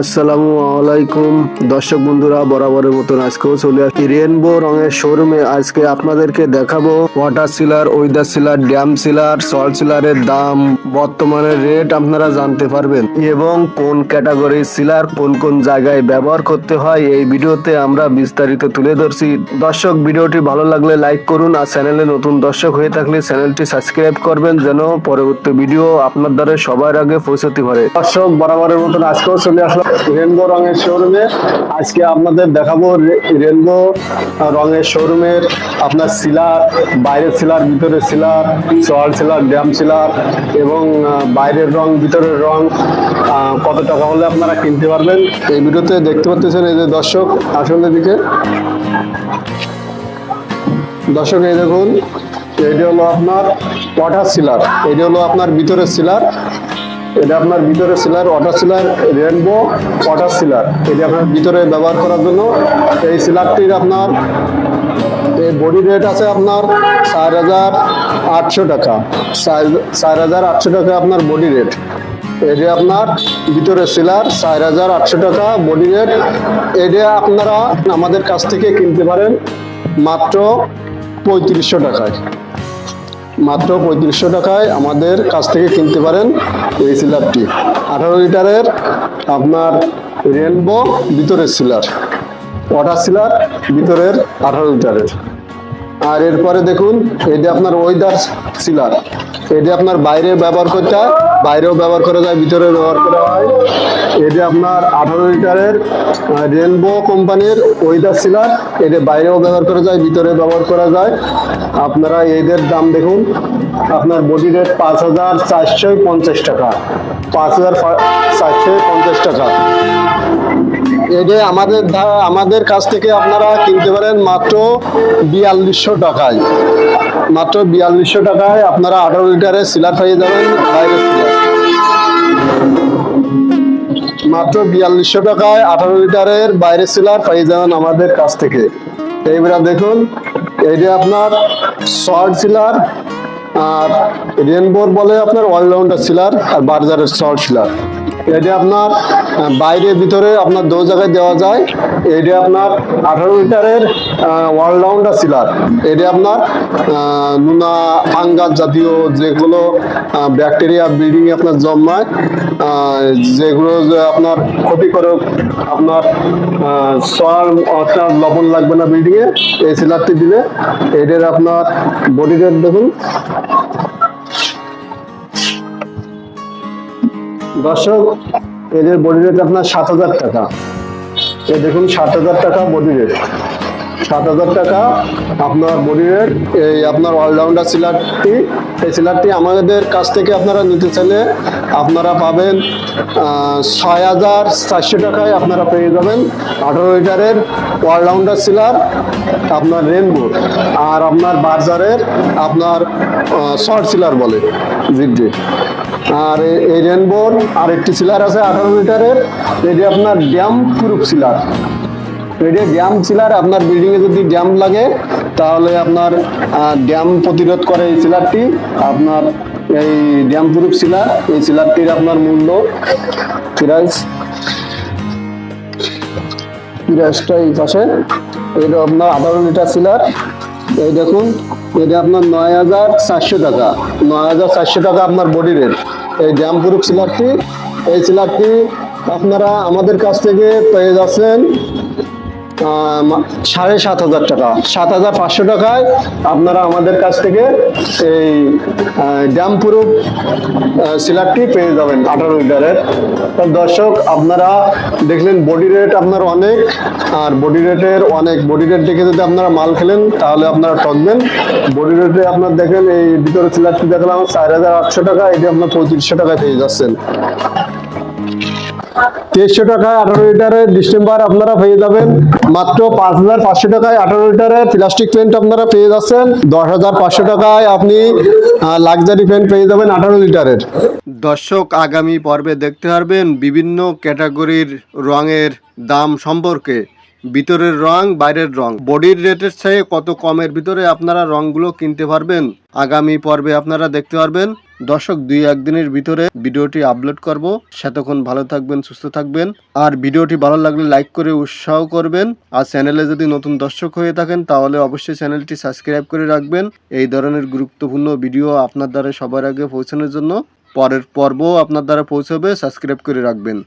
আসসালামু আলাইকুম। দর্শক বন্ধুরা, বরাবরের মতন আজকেও চলে আসছি রেনবো রঙের শোরুমে। আজকে আপনাদেরকে দেখাবো water sealer weather sealer, damp sealer salt সিলারের দাম, বর্তমানে রেট আপনারা জানতে পারবেন। এবং কোন ক্যাটাগরির সিলার, কোন কোন জায়গায় ব্যবহার করতে হয়, এই ভিডিওতে আমরা বিস্তারিত তুলে ধরছি। দর্শক, ভিডিওটি ভালো লাগলে লাইক করুন আর চ্যানেলে নতুন দর্শক হয়ে থাকলে চ্যানেলটি সাবস্ক্রাইব করবেন যেন পরবর্তী ভিডিও আপনার দ্বারা সবার আগে পৌঁছতে পারে। দর্শক, বরাবরের মতন আজকেও চলে আসলাম। রেনবো রঙের শোরুমে। আজকে আপনাদের দেখাবো রেনবো রঙের শোরুমের আপনার সিলার, বাইরের সিলার, ভিতরের সিলার সল সিলার ড্যাম সিলার এবং বাইরের রং, ভিতরের রং কত টাকা হলে আপনারা কিনতে পারবেন এই ভিডিওতে দেখতে পাচ্ছেন এই যে দর্শক আসলে দিকে দর্শক, এই দেখুন এটি হলো আপনার ওয়াটার সিলার, এইটা হলো আপনার ভিতরের সিলার। এটা আপনার ভিতরে sealer water sealer rainbow water sealer এটা আপনার ভিতরে ব্যবহার করার জন্য। এই সিলারটির আপনার, এই বডি রেট আছে আপনার চার হাজার আটশো টাকা। চার- হাজার আটশো টাকা আপনার বডি রেট এটা আপনার ভিতরে সিলার চার হাজার আটশো টাকা বডি রেট এটা আপনারা আমাদের কাছ থেকে কিনতে পারেন মাত্র পঁয়ত্রিশশো টাকায়। মাত্র পঁয়ত্রিশশো টাকায় আমাদের কাছ থেকে কিনতে পারেন এই সিলারটি। আঠারো লিটারের আপনার রেনবো ভিতরের সিলার, ওয়াটার সিলার ভিতরের আঠারো লিটারের। আর এরপরে দেখুন, এটা আপনার ওয়েদার সিলার এটা আপনার বাইরে ব্যবহার করতে হয়, বাইরেও ব্যবহার করা যায়, ভিতরে ব্যবহার করা হয়। এটা আপনার আঠারো লিটারের রেনবো কোম্পানির ওয়েদার সিলার এটা বাইরেও ব্যবহার করা যায়, ভিতরে ব্যবহার করা যায়। আপনারা এদের দাম দেখুন, আপনার বডি রেট পাঁচ হাজার চারশো পঞ্চাশ টাকা। পাঁচ হাজার চারশো পঞ্চাশ টাকা। এটা আমাদের আমাদের কাছ থেকে আপনারা কিনতে পারেন মাত্র বিয়াল্লিশশো টাকায়। মাত্র বিয়াল্লিশশো টাকায় আপনারা আঠারো লিটারের সিলার পেয়ে যাবেন, বাইরের সিলার। মাত্র বিয়াল্লিশশো টাকায় আঠারো লিটারের বাইরের সিলার পেয়ে যাবেন আমাদের কাছ থেকে। এইবারে দেখুন এইটা আপনার শর্ট সিলার আর রেনবোর বলে আপনার অলরাউন্ডার সিলার আর বার্জারের শর্ট সিলার। এটা আপনার বাইরে ভিতরে আপনার দু জায়গায় দেওয়া যায়। এটা আপনার আঠারো লিটারের অলরাউন্ডার সিলার এটা আপনার নুনা ফাঙ্গাস জাতীয় যেগুলো ব্যাকটেরিয়া ব্লিডিং আপনার জন্মায় যেগুলো আপনার ক্ষতিকারক, আপনার সল আপনার লবণ লাগবে না বিল্ডিং এ এই সিলারটি দিলে। এটার আপনার বডি রেট দেখুন। দর্শক, এদের বডি রেট আপনার সাত হাজার টাকা। এ দেখুন, সাত হাজার টাকা বডি রেট সাত হাজার টাকা আপনার বডি রেট এই আপনার অলরাউন্ডার সিলারটি এই সিলারটি আমাদের কাছ থেকে আপনারা নিতে চাইলে আপনারা পাবেন ছয় হাজার চারশো টাকায় আপনারা পেয়ে যাবেন আঠারো লিটারের অলরাউন্ডার সিলার আপনার রেনবো আর আপনার বার্জারের আপনার শর্ট সিলার বলে জিপটি আর এ- এই রেনবোর আরেকটি সিলার আছে আঠারো লিটারের, এটি আপনার ড্যাম প্রুফ সিলার এটা ড্যাম সিলার আপনার বিল্ডিং এ যদি ড্যাম লাগে, তাহলে আপনার ড্যাম প্রতিরোধ করে এই সিলারটি আপনার এই ড্যাম প্রুফ সিলার এই সিলারটির আপনার মূল্য। প্রাইস প্রাইসটা এই পাশে। এটা আপনার আঠারো লিটার সিলার এই দেখুন, এটা আপনার নয় হাজার চারশো টাকা। নয় হাজার চারশো টাকা আপনার বডি রেট এই ড্যাম প্রুফ সিলারটি এই সিলারটি আপনারা আমাদের কাছ থেকে পেয়ে যাচ্ছেন। সাড়ে সাত হাজার টাকা। সাত হাজার পাঁচশো টাকায় আপনারা আমাদের কাছ থেকে এই ড্যাম প্রুফ সিলারটি পেয়ে যাবেন আঠারো লিটারের। দর্শক, আপনারা দেখলেন বডি রেট আপনার অনেক, আর বডি রেটের অনেক। বডি রেট দেখে যদি আপনারা মাল খেলেন, তাহলে আপনারা ঠকবেন। বডি রেটে আপনার দেখেন, এই ভিতরে সিলারটি দেখলাম, চার হাজার আটশো টাকা, এটি আপনার পঁয়ত্রিশশো টাকায় পেয়ে যাচ্ছেন। তেইশশো টাকায় আঠারো লিটারের ডিসেম্বর আপনারা পেয়ে যাবেন। মাত্র পাঁচ হাজার পাঁচশো টাকায় আঠারো লিটারের প্লাস্টিক পেন্ট আপনারা পেয়ে যাচ্ছেন। দশ হাজার পাঁচশো টাকায় আপনি লাক্সারি পেন্ট পেয়ে যাবেন আঠারো লিটারের। দর্শক, আগামী পর্বে দেখতে পারবেন বিভিন্ন ক্যাটাগরির রঙের দাম সম্পর্কে। ভিতরের রং, বাইরের রং। বডির রেটের চেয়ে কত কমের ভিতরে আপনারা রংগুলো কিনতে পারবেন? আগামী পর্বে আপনারা দেখতে পারবেন। দর্শক, দুই একদিনের ভিতরে ভিডিওটি আপলোড করব। সেতক্ষণ ভালো থাকবেন, সুস্থ থাকবেন। আর ভিডিওটি ভালো লাগলে লাইক করে উৎসাহ করবেন। আর চ্যানেলে যদি নতুন দর্শক হয়ে থাকেন, তাহলে অবশ্যই চ্যানেলটি সাবস্ক্রাইব করে রাখবেন। এই ধরনের গুরুত্বপূর্ণ ভিডিও আপনার দ্বারা সবার আগে পৌঁছানোর জন্য। পরের পর্ব আপনার দ্বারা পৌঁছবে, সাবস্ক্রাইব করে রাখবেন।